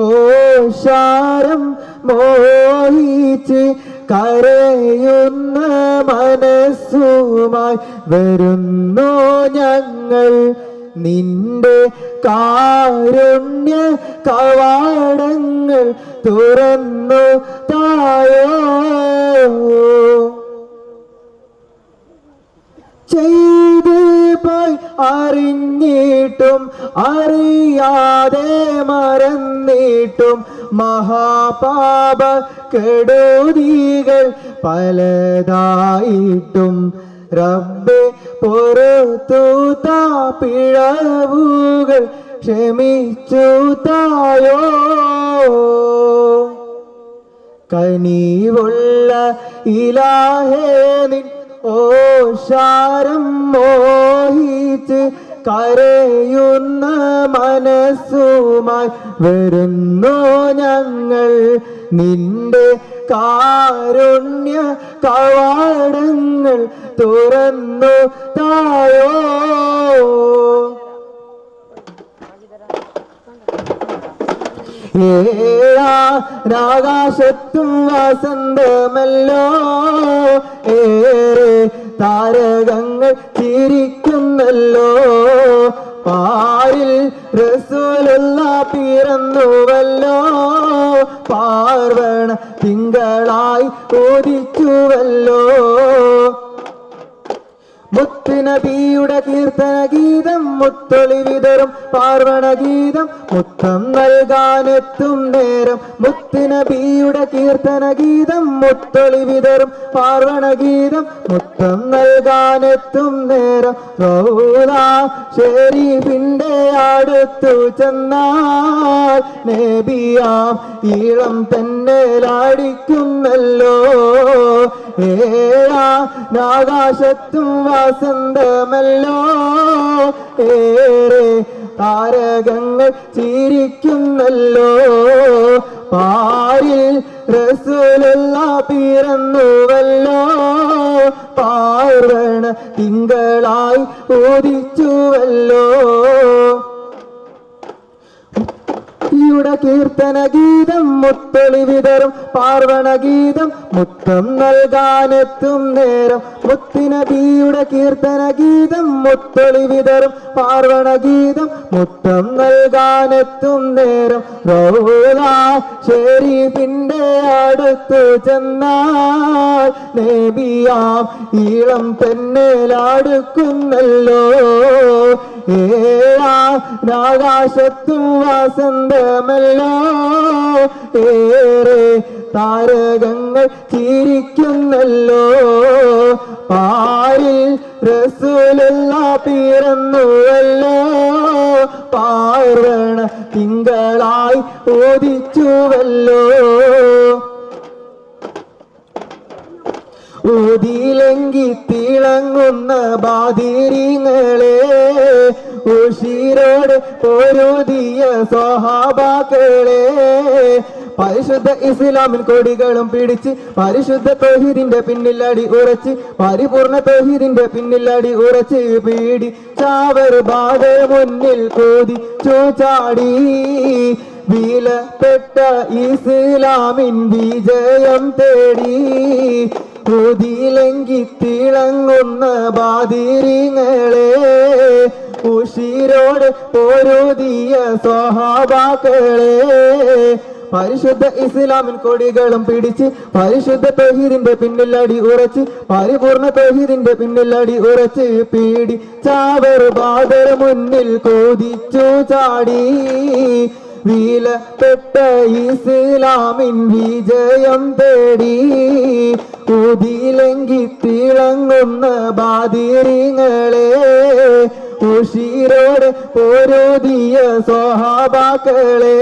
ഓശാരം മോഹിച്ച് കരയുന്ന മനസ്സുമായി വരുന്നു ഞങ്ങൾ. നിന്റെ കാരുണ്യ കവാടങ്ങൾ തുറന്നു തായോ. ചെയ്ത് പോയി അറിഞ്ഞിട്ടും അറിയാതെ മറന്നിട്ടും മഹാപാപ കെടുതികൾ പലതായിട്ടും. റബ്ബെ പൊറത്തു പിഴവുകൾ ക്ഷമിച്ചു തായോ. കനിവുള്ള ഇലാഹേ നിൻ ശാരം മോഹിച്ച് കരയുന്ന മനസ്സുമായി വരുന്നു ഞങ്ങൾ. നിന്റെ കാരുണ്യ കവാടങ്ങൾ തുറന്നു തായോ ഏഴാകാശത്തും വസന്തമല്ലോ. ഏറെ താരകങ്ങൾ തിരിക്കുന്നല്ലോ പാരിൽ റസൂലുള്ള പിറന്നുവല്ലോ. പാർവണ തിങ്കളായി ഉദിച്ചുവല്ലോ. മുത്തുനബിയുടെ കീർത്തന ഗീതം മുത്തൊളി വിതറും പാർവണ ഗീതം മുത്തം നൽകാനെത്തും നേരം. മുത്തുനബിയുടെ കീർത്തന ഗീതം മുത്തൊളി വിതറും പാർവണ ഗീതം മുത്തം നൽകാനെത്തും നേരം. റൗലാ ഷെരീഫിന്റെ അടുത്തു ചെന്നാൽ ഈളം തന്നെ ലാടിക്കുന്നല്ലോ ആകാശത്തും വസന്തമല്ലോ. ഏറെ താരകങ്ങൾ ചിരിക്കുന്നല്ലോ. പാരിൽ റസൂലുള്ള പിറന്നുവല്ലോ. പാർവണ തിങ്കളായി ഉദിച്ചുവല്ലോ. യുടെ കീർത്തന ഗീതം മുത്തൊളി വിതറും. പാർവണ ഗീതം മുത്തം നൽകാനെത്തും നേരം. മുത്തിനബിയുടെ കീർത്തന ഗീതം മുത്തൊളി വിതറും. പാർവണ ഗീതം മുത്തം നൽകാനെത്തും നേരം. റൗല ഷെരീഫിന്റെ അടുത്ത് ചെന്നാൽ നബിയാം ഈളം തെന്നലാടുക്കുന്നല്ലോ ഏഴാകാശത്തും വാസന്തമല്ലോ. ഏറെ താരകങ്ങൾ ചിരിക്കുന്നല്ലോ. പാരിൽ റസൂലുള്ള പിറന്നുവല്ലോ. പാർവണ തിങ്കളായി ഓദിച്ചുവല്ലോ ഓതിലെങ്കി തിളങ്ങുന്ന ബാതിരിങ്ങളെ ഉഷിരോട് പൊരുതിയ സ്വഹാബാക്കളെ പരിശുദ്ധ ഇസ്ലാമിൻ കൊടികളും പിടിച്ച് പരിശുദ്ധ തൊഹീദിന്റെ പിന്നിലടി ഉറച്ച് പരിപൂർണ തൊഹീദിന്റെ പിന്നിലടി ഉറച്ച് പീടി ചാവർ ബാധ മുന്നിൽ കോതി ചൂച്ചാടി വിലപ്പെട്ട ഇസ്ലാമിൻ വിജയം തേടി ഉതിയിലെങ്കി തിളങ്ങുന്ന ബാതിരിങ്ങളെ ഉഷിരോട് പോരൂതിയ സ്വഹാബാക്കളെ പരിശുദ്ധ ഇസ്ലാമിൻ കൊടികളും പിടിച്ച് പരിശുദ്ധ തൊഹീദിന്റെ പിന്നിലടി ഉറച്ച് പരിപൂർണ തൊഹീദിന്റെ പിന്നിലടി ഉറച്ച് പീടി ചാവർ ബാദർ മുന്നിൽ കോതിച്ചു ചാടി. വിലപ്പെട്ട ഇസ്ലാമിൻ വിജയം തേടി. ഉതിയിലെങ്കി തിളങ്ങുന്ന ബാതിരിങ്ങളെ ഉഷീരോട് പൊരുതിയ സ്വഹാബാക്കളെ.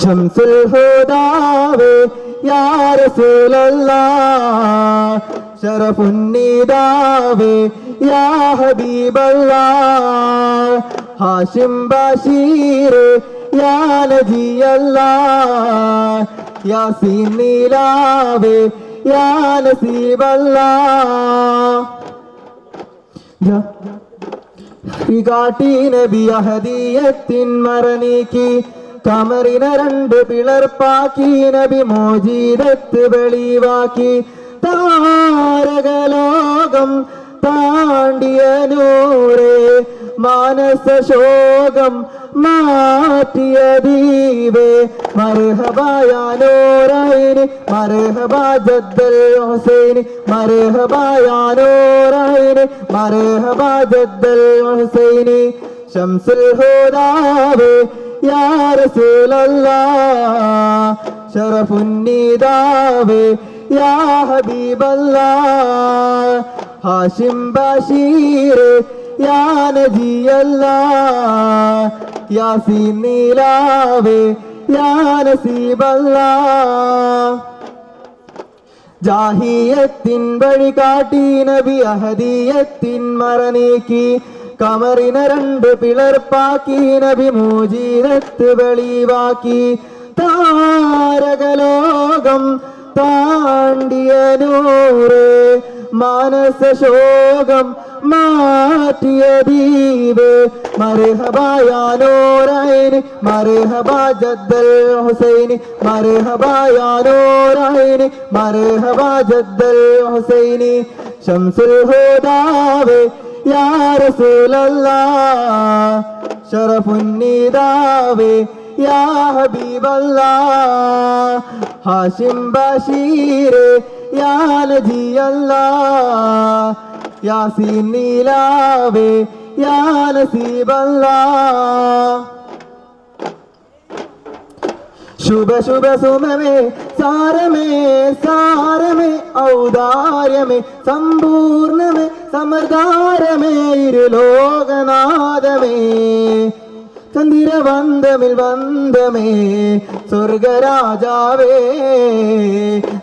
ശംസുൽ ഹുദാവേ യാ റസൂലല്ലാഹ് ശറഫുന്നീദാവേ യാ ഹബീബല്ലാഹ് ഹാഷിം ബഷീറേ യാ നജിയല്ലാഹ് യാസീൻ നീലാവേ യാ. നസീബല്ലാഹ് കാട്ടി നബി അഹദീയത്തിൻ മറനീക്കി. കമറിന രണ്ട് പിളർപ്പാക്കി. നബി മോജീദത്ത് വെളിവാക്കി. താരകലോകം താണ്ടിയ നൂറേ. മാനസ ശോകം മാറ്റിയ ദീപേ മർഹബായാനോറൈന് മർഹബ ജദ്ദൽ ഹുസൈന് മർഹബായാനോറൈന് മർഹബ ജദ്ദൽ ഹുസൈന്. ശംസുൽ ഹുദാവേ യാ റസൂലല്ലാഹ് ശറഫുന്നീദാവേ യാ ഹബീബല്ലാഹ് ഹാഷിം ബഷീർ യാ നജിയല്ലാഹ് യാസീൻ നീലാവേ യാ നസീബല്ലാഹ് ജാഹിയത്തിൻ വഴി കാട്ടി നബി അഹദീയത്തിൻ മറനീക്കി. കമറിന രണ്ട് പിളർപ്പാക്കി നബി മോജീരത്ത് വെളിവാക്കി. താരകലോകം താണ്ടിയ നൂറ് മാനസ ശോകം മാറ്റിയ ദീപ് മർഹബായാനോരൈന് മർഹബ ജദ്ദൽ ഹുസൈന് മർഹബായാനോരൈന് മർഹബ ജദ്ദൽ ഹുസൈന്. ശംസുൽ ഹുദാവേ യാ റസൂലല്ലാഹ് ശറഫുന്നീദാവേ യാ ഹബീബല്ലാഹ് ഹാഷിം ബഷീർ യാ നജിയല്ലാഹ് യാസീൻ നീലാവേ ശുഭ ശുഭ സുമമേ സാരമേ സാരമേ ഔദാര്യമേ സമ്പൂർണമേ സമർദാരമേ ഇരുലോകനാഥമേ. ലോകനാഥമേ വന്ദമിൽ വന്ദമേ സ്വർഗരാജാവേ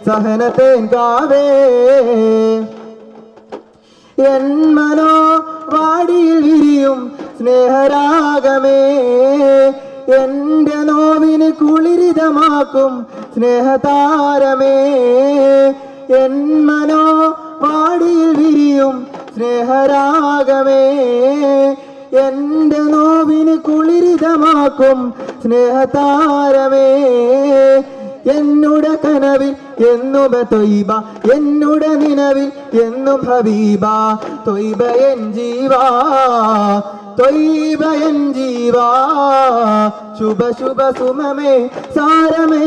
സഹനത്തേൻ കാവേ. എൻ മനോ വാടിയിൽ വിരിയും സ്നേഹരാഗമേ. എന്റെ നോവിന് കുളിരിതമാക്കും സ്നേഹതാരമേ. എൻ മനോ വാടിയിൽ വിരിയും സ്നേഹരാഗമേ. എന്റെ നോവിന് കുളിരിതമാക്കും സ്നേഹതാരമേ. എന്നുടെ കനവിൽ എന്നും തൊയ്ബ എന്നുടെ നിലവിൽ എന്നും ഹബീബ ജീവാ തൊയ്ബ എൻ ജീവാ. ശുഭ ശുഭ സുമമേ സാരമേ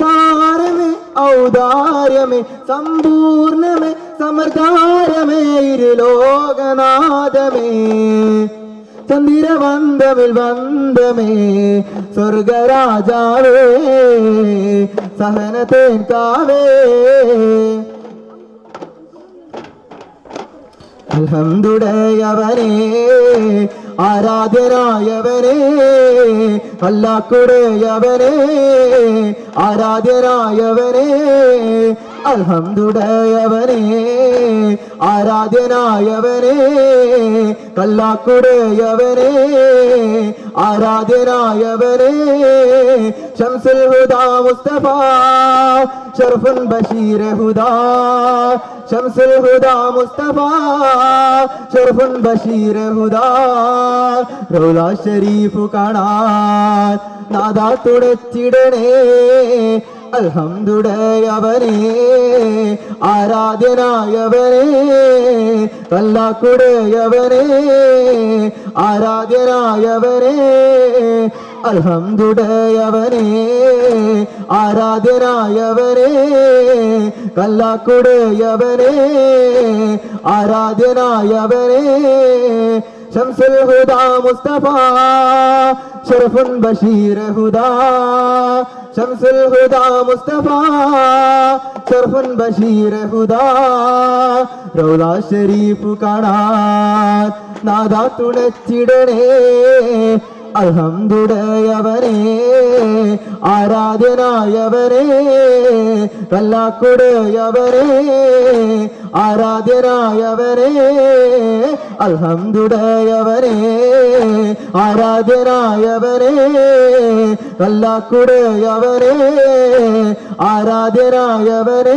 സാരമേ ഔദാര്യമേ സമ്പൂർണമേ സമർദാരമേ ഇരുലോകനാഥമേ. ചന്ദിര വന്ദമിൽ വന്ദമേ സ്വർഗരാജാവേ സഹനത്തേൻ കാവേ അൽഹംദുടയവനേ ആരാധ്യനായവനേ അല്ലാക്കുടയവനെ ആരാധ്യനായവനെ അൽഹംദുടയവനേ ആരാധ്യനായവനെ കല്ലാക്കുടയവനെ ആരാധ്യനായവനെ ഷംസുൽ ഹുദാ മുസ്തഫ ഷർഫുൻ ബഷീർ ഹുദാ ഷംസുൽ ഹുദാ മുസ്തഫ ഷർഫുൻ ബഷീർ ഹുദാ റൗല ഷരീഫ് കാണാൻ നാദാ തുടച്ചിടണേ അൽഹംദുടയവനേ ആരാധ്യനായവനേ കല്ലാക്കുടയവനേ ആരാധ്യനായവനേ അൽഹംദുടയവനേ ആരാധ്യനായവനെ കല്ലാക്കുടയവനെ ആരാധ്യനായവനെ ഷംസുൽ ഹുദാ മുസ്തഫ ഷറഫുൻ ബഷീർ ഹുദാ ഷംസുൽ ഹുദാ മുസ്തഫ ഷറഫുൻ ബഷീർ ഹുദാ റൗല ഷരീഫ് കാണാൻ നാദാ തുണച്ചിടണേ അൽഹംദുടയവനേ ആരാധ്യനായവനേ കല്ലാക്കുടയവനേ ആരാധ്യനായവനേ അൽഹംദുടയവനേ ആരാധ്യനായവനേ കല്ലാക്കുടയവനേ ആരാധ്യനായവനേ